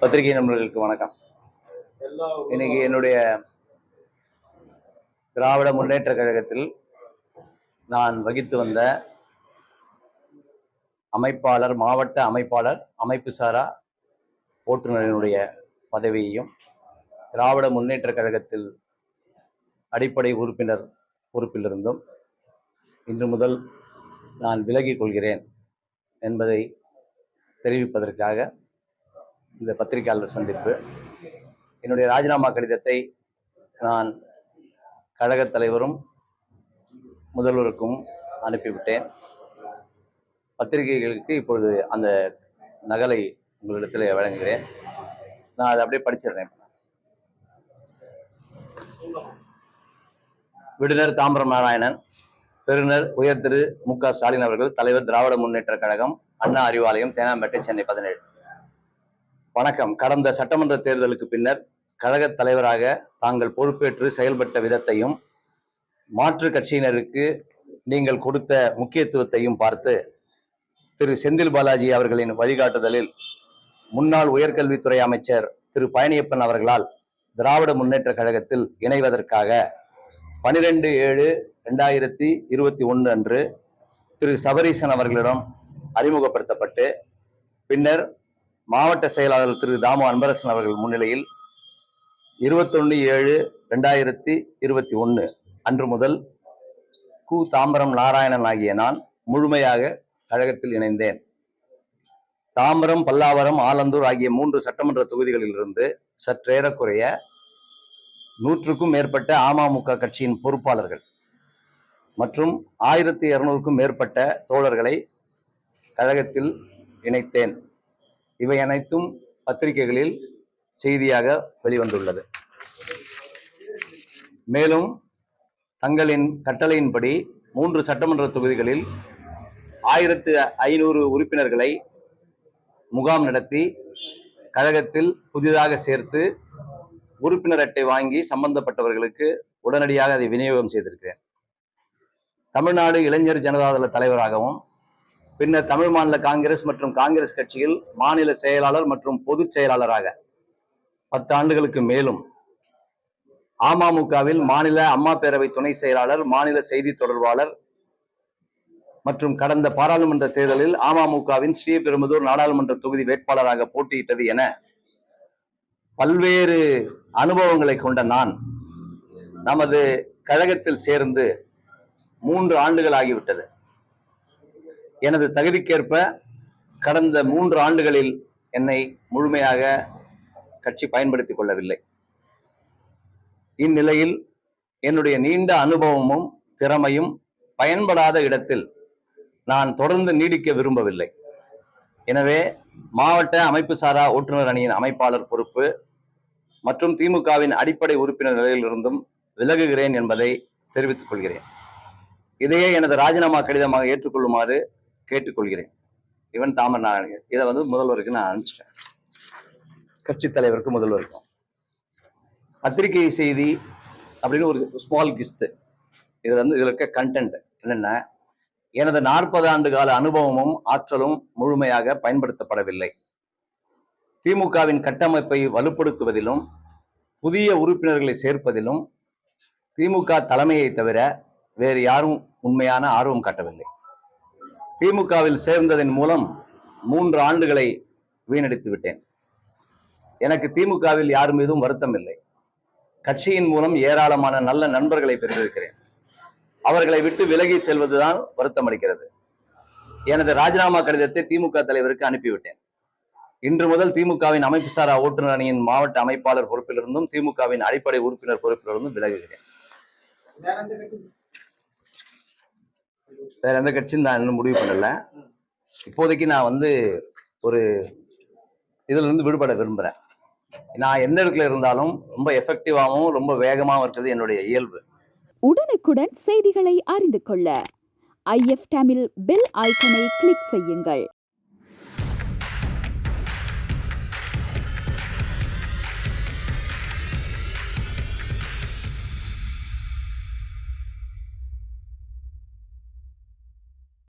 பத்திரிகை நண்பர்களுக்கு வணக்கம். இன்னைக்கு என்னுடைய திராவிட முன்னேற்ற கழகத்தில் நான் வகித்து வந்த அமைப்பாளர் மாவட்ட அமைப்பாளர் அமைப்பு சாரா ஓட்டுநரினுடைய பதவியையும் திராவிட முன்னேற்ற கழகத்தில் அடிப்படை உறுப்பினர் பொறுப்பிலிருந்தும் இன்று முதல் நான் விலகிக் கொள்கிறேன் என்பதை தெரிவிப்பதற்காக இந்த பத்திரிகையாளர் சந்திப்பு. என்னுடைய ராஜினாமா கடிதத்தை நான் கழகத் தலைவரும் முதல்வருக்கும் அனுப்பிவிட்டேன். பத்திரிகைகளுக்கு இப்பொழுது அந்த நகலை உங்களிடத்தில் வழங்குகிறேன். நான் அதை அப்படியே படிச்சிடுறேன். விடுனர் தாம்பரம் நாராயணன் பெருநர் உயர் திரு மு க ஸ்டாலின் அவர்கள் தலைவர் திராவிட முன்னேற்ற கழகம் அண்ணா அறிவாலயம் தேனாம்பேட்டை சென்னை பதினேழு. வணக்கம். கடந்த சட்டமன்ற தேர்தலுக்கு பின்னர் கழகத் தலைவராக தாங்கள் பொறுப்பேற்று செயல்பட்ட விதத்தையும் மாற்று கட்சியினருக்கு நீங்கள் கொடுத்த முக்கியத்துவத்தையும் பார்த்து திரு செந்தில் பாலாஜி அவர்களின் வழிகாட்டுதலில் முன்னாள் உயர்கல்வித்துறை அமைச்சர் திரு பழனியப்பன் அவர்களால் திராவிட முன்னேற்ற கழகத்தில் இணைவதற்காக பனிரெண்டு ஏழு ரெண்டாயிரத்தி இருபத்தி ஒன்று அன்று திரு சபரீசன் அவர்களிடம் அறிமுகப்படுத்தப்பட்டு பின்னர் மாவட்ட செயலாளர் திரு தாமு அன்பரசன் அவர்கள் முன்னிலையில் இருபத்தொன்று ஏழு ரெண்டாயிரத்தி இருபத்தி ஒன்று அன்று முதல் கு தாம்பரம் நாராயணன் ஆகிய நான் முழுமையாக கழகத்தில் இணைந்தேன். தாம்பரம் பல்லாவரம் ஆலந்தூர் ஆகிய மூன்று சட்டமன்ற தொகுதிகளிலிருந்து சற்றேறக்குறைய நூற்றுக்கும் மேற்பட்ட அமமுக கட்சியின் பொறுப்பாளர்கள் மற்றும் ஆயிரத்தி இருநூறுக்கும் மேற்பட்ட தோழர்களை கழகத்தில் இணைத்தேன். இவை அனைத்தும் பத்திரிகைகளில் செய்தியாக வெளிவந்துள்ளது. மேலும் தங்களின் கட்டளையின்படி மூன்று சட்டமன்ற தொகுதிகளில் ஆயிரத்து ஐநூறு உறுப்பினர்களை முகாம் நடத்தி கழகத்தில் புதிதாக சேர்த்து உறுப்பினர் அட்டை வாங்கி சம்பந்தப்பட்டவர்களுக்கு உடனடியாக அதை விநியோகம் செய்திருக்கிறேன். தமிழ்நாடு இளைஞர் ஜனதாதள தலைவராகவும் பின்னர் தமிழ் மாநில காங்கிரஸ் மற்றும் காங்கிரஸ் கட்சியில் மாநில செயலாளர் மற்றும் பொதுச் செயலாளராக பத்து ஆண்டுகளுக்கு மேலும் அமமுகவில் மாநில அம்மா பேரவை துணை செயலாளர் மாநில செய்தி தொடர்பாளர் மற்றும் கடந்த பாராளுமன்ற தேர்தலில் அமமுகவின் ஸ்ரீபெரும்புதூர் நாடாளுமன்ற தொகுதி வேட்பாளராக போட்டியிட்டது என பல்வேறு அனுபவங்களை கொண்ட நான் நமது கழகத்தில் சேர்ந்து மூன்று ஆண்டுகள் ஆகிவிட்டது. எனது தகுதிக்கேற்ப கடந்த மூன்று ஆண்டுகளில் என்னை முழுமையாக கட்சி பயன்படுத்திக் கொள்ளவில்லை. இந்நிலையில் என்னுடைய நீண்ட அனுபவமும் திறமையும் பயன்படாத இடத்தில் நான் தொடர்ந்து நீடிக்க விரும்பவில்லை. எனவே மாவட்ட அமைப்பு சாரா ஓட்டுநர் அணியின் அமைப்பாளர் பொறுப்பு மற்றும் திமுகவின் அடிப்படை உறுப்பினர் நிலையிலிருந்தும் விலகுகிறேன் என்பதை தெரிவித்துக் கொள்கிறேன். இதையே எனது ராஜினாமா கடிதமாக ஏற்றுக்கொள்ளுமாறு கேட்டுக்கொள்கிறேன். இவன் தாமர் நாராயணன் இதை வந்து முதல்வருக்கு நான் அனுப்பிச்சிட்டேன். கட்சி தலைவருக்கு முதல்வருக்கும். பத்திரிகை செய்தி அப்படின்னு ஒரு ஸ்மால் கிஸ்து இது வந்து இதில் இருக்க கண்டென்ட் என்னென்ன? எனது நாற்பது ஆண்டு கால அனுபவமும் ஆற்றலும் முழுமையாக பயன்படுத்தப்படவில்லை. திமுகவின் கட்டமைப்பை வலுப்படுத்துவதிலும் புதிய உறுப்பினர்களை சேர்ப்பதிலும் திமுக தலைமையை தவிர வேறு யாரும் உண்மையான ஆர்வம் காட்டவில்லை. திமுகவில் சேர்ந்ததன் மூலம் மூன்று ஆண்டுகளை வீணடித்து விட்டேன். எனக்கு திமுகவில் யார் மீதும் வருத்தம் இல்லை. கட்சியின் மூலம் ஏராளமான நல்ல நண்பர்களை பெற்றிருக்கிறேன். அவர்களை விட்டு விலகி செல்வதுதான் வருத்தம் அளிக்கிறது எனது ராஜினாமா கடிதத்தை திமுக தலைவருக்கு அனுப்பிவிட்டேன். இன்று முதல் திமுகவின் அமைப்பு சாரா ஓட்டுநர் அணியின் மாவட்ட அமைப்பாளர் பொறுப்பிலிருந்தும் திமுகவின் அடிப்படை உறுப்பினர் பொறுப்பிலிருந்தும் விலகுகிறேன். வேற எந்த கட்சியும் நான் இன்னும் முடிவு பண்ணல. இப்போதைக்கு நான் வந்து ஒரு இதுல இருந்து விடுபட விரும்புறேன். நான் எந்த இடத்துல இருந்தாலும் ரொம்ப எஃபெக்டிவாகவும் ரொம்ப வேகமாகவும் இருக்கிறது என்னுடைய இயல்பு. உடனுக்குடன் செய்திகளை அறிந்து கொள்ள. ஐஎஃப் தமிழ் பெல் ஐக்கனை கிளிக் செய்யுங்கள்.